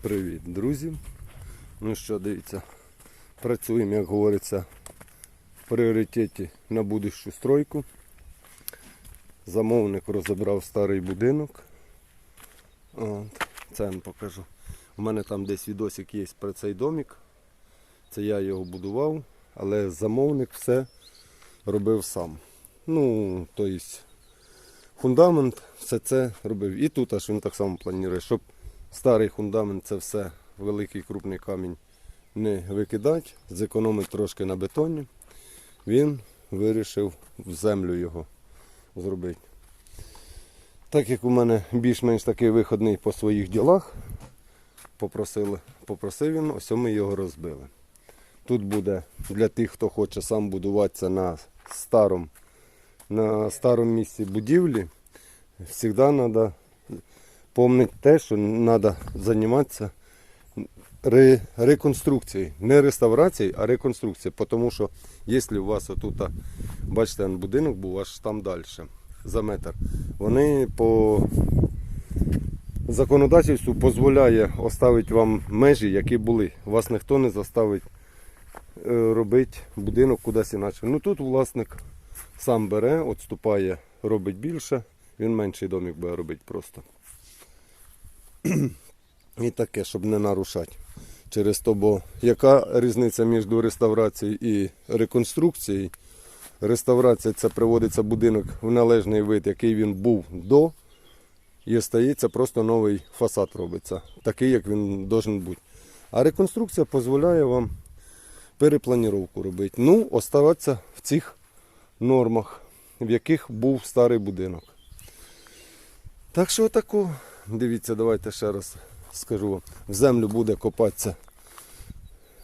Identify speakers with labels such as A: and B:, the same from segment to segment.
A: Привіт, друзі. Ну що, дивіться, працюємо, як говориться, в пріоритеті на будущу стройку. Замовник розібрав старий будинок. От, це я вам покажу. У мене там десь відосик є про цей домик. Це я його будував, але замовник все робив сам. Ну, тобто фундамент, все це робив. І тут аж він так само планує, щоб старий фундамент це все великий крупний камінь не викидати, зекономити трошки на бетоні. Він вирішив в землю його зробити. Так як у мене більш-менш такий виходний по своїх ділах, попросили, попросив він, ось ми його розбили. Тут буде для тих, хто хоче сам будуватися на старому, на старому місці будівлі, завжди треба пам'ятати те, що треба займатися ре, реконструкцією. Не реставрацією, а реконструкцією. Тому що якщо у вас отут, бачите, будинок був аж там далі, за метр, вони по законодавству дозволяє оставити вам межі, які були. Вас ніхто не заставить е, робити будинок кудись інакше. Ну тут власник сам бере, відступає, робить більше, він менший домик буде робити просто. І таке, щоб не нарушати. Через то, бо яка різниця між реставрацією і реконструкцією? Реставрація це приводиться будинок в належний вид, який він був до, і остається просто новий фасад робиться, такий, як він должен бути. А реконструкція дозволяє вам перепланіровку робити. Ну, оставатися в цих нормах, в яких був старий будинок. Так що тако, дивіться, давайте ще раз скажу вам. В землю буде копатися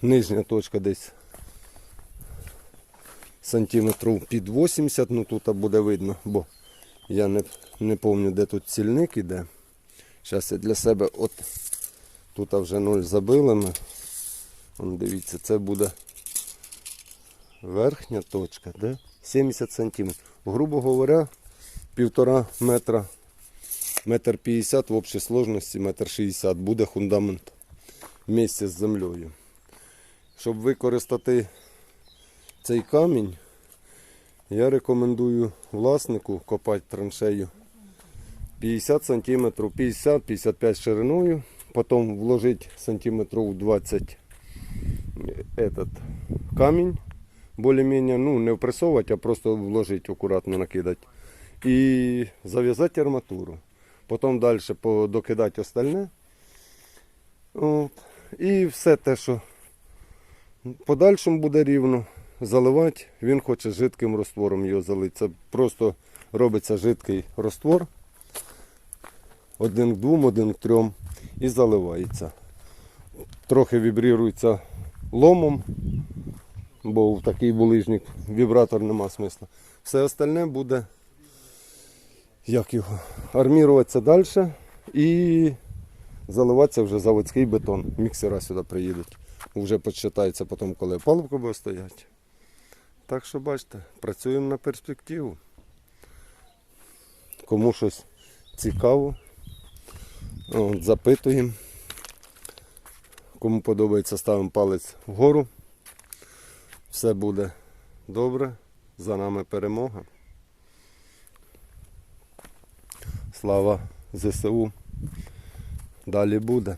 A: нижня точка десь сантиметрів під 80, ну тут буде видно, бо я не, не пам'ятаю, де тут цільник іде. Зараз я для себе от тут вже ноль забили ми. Вон, дивіться, це буде верхня точка, де 70 сантиметрів. Грубо говоря, півтора метра, метр 50 в общій сложності, метр 60 буде фундамент вместе з землею. Щоб використати цей камінь, я рекомендую власнику копати траншею 50 см, 50-55 шириною, потім вложити сантиметрів 20 этот камінь, более-менее, ну не впресовувати, а просто вложити, акуратно накидати. І зав'язати арматуру. Потім далі докидати остальне. От. І все те, що подальшому буде рівно, заливати. Він хоче жидким раствором його залити. Це просто робиться жидкий раствор. Один к двом, один к трьом і заливається. Трохи вібрірується ломом, бо в такий булижник вібратор нема смисла. Все остальне буде як його, арміруватися далі і заливатися вже заводський бетон. Міксера сюди приїдуть. Вже почитається потім, коли палубка буде стояти. Так що бачите, працюємо на перспективу. Кому щось цікаво, от, запитуємо. Кому подобається, ставимо палець вгору. Все буде добре. За нами перемога. Слава ЗСУ. Далі буде.